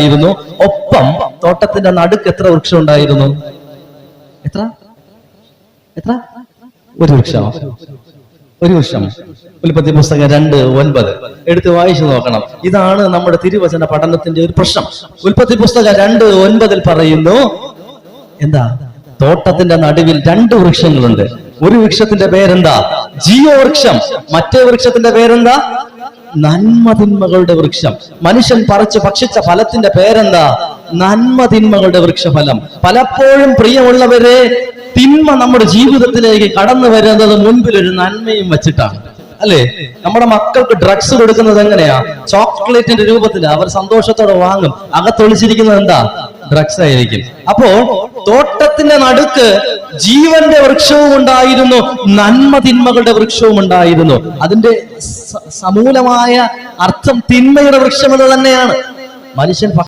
ഉണ്ടായിരുന്നു. ഒപ്പം തോട്ടത്തിന്റെ നടുക്ക് എത്ര വൃക്ഷം ഉണ്ടായിരുന്നു? എത്ര? എത്ര? ഒരു വൃക്ഷം. ഒരു വൃക്ഷം. ഉൽപ്പത്തി പുസ്തകം രണ്ട് ഒൻപത്. എടുത്ത് വായിച്ചു നോക്കണം. ഇതാണ് നമ്മുടെ തിരുവചന പഠനത്തിന്റെ ഒരു പ്രശ്നം. ഉൽപ്പത്തി പുസ്തകം രണ്ട് ഒൻപതിൽ പറയുന്നു എന്താ? തോട്ടത്തിന്റെ നടുവിൽ രണ്ട് വൃക്ഷങ്ങളുണ്ട്. ഒരു വൃക്ഷത്തിന്റെ പേരെന്താ? ജിയോ വൃക്ഷം. മറ്റേ വൃക്ഷത്തിന്റെ പേരെന്താ? നന്മതിന്മകളുടെ വൃക്ഷം. മനുഷ്യൻ പറിച്ച് ഭക്ഷിച്ച ഫലത്തിന്റെ പേരെന്താ? നന്മതിന്മകളുടെ വൃക്ഷഫലം. പലപ്പോഴും പ്രിയമുള്ളവരെ തിന്മ നമ്മുടെ ജീവിതത്തിലേക്ക് കടന്നു വരുന്നത് മുൻപിൽ ഒരു നന്മയും വെച്ചിട്ടാണ്. അല്ലേ? നമ്മുടെ മക്കൾക്ക് ഡ്രഗ്സ് കൊടുക്കുന്നത് എങ്ങനെയാ? ചോക്ലേറ്റിന്റെ രൂപത്തിൽ അവർ സന്തോഷത്തോടെ വാങ്ങും. അകത്തൊളിച്ചിരിക്കുന്നത് എന്താ? ഡ്രഗ്സ് ആയിരിക്കും. അപ്പോ തോട്ടത്തിന്റെ നടുക്ക് ജീവന്റെ വൃക്ഷവും ഉണ്ടായിരുന്നു നന്മ തിന്മകളുടെ വൃക്ഷവും ഉണ്ടായിരുന്നു. അതിന്റെ സമൂലമായ അർത്ഥം തിന്മയുടെ വൃക്ഷം എന്ന് തന്നെയാണ്. മനുഷ്യൻ